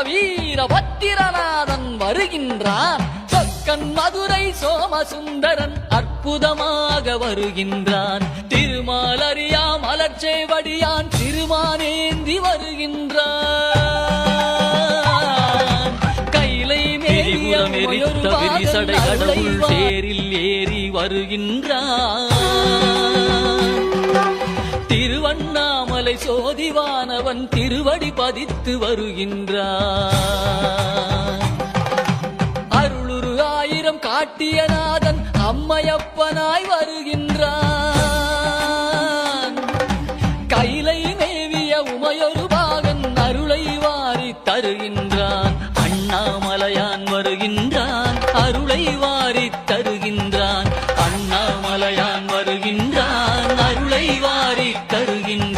வீர பத்திரநாதன் வருகின்றான் சொக்கன் மதுரை சோமசுந்தரன் அற்புதமாக வருகின்றான். திருமாலறியா மலர்ச்சேவடியான் திருமானேந்தி வருகின்றான். கைலை மேலிய கடவுள் தேரில் ஏறி வருகின்றான். அருளை சோதிவானவன் திருவடி பதித்து வருகின்றான். அருளுரு ஆயிரம் காட்டியநாதன் அம்மையப்பனாய் வருகின்றான். கைலை மேவிய உமையொரு பாகன் அருளை வாரி தருகின்றான். அண்ணாமலையான் வருகின்றான் அருளை வாரி தருகின்றான். அண்ணாமலையான் வருகின்றான் அருளை வாரி தருகின்றான்.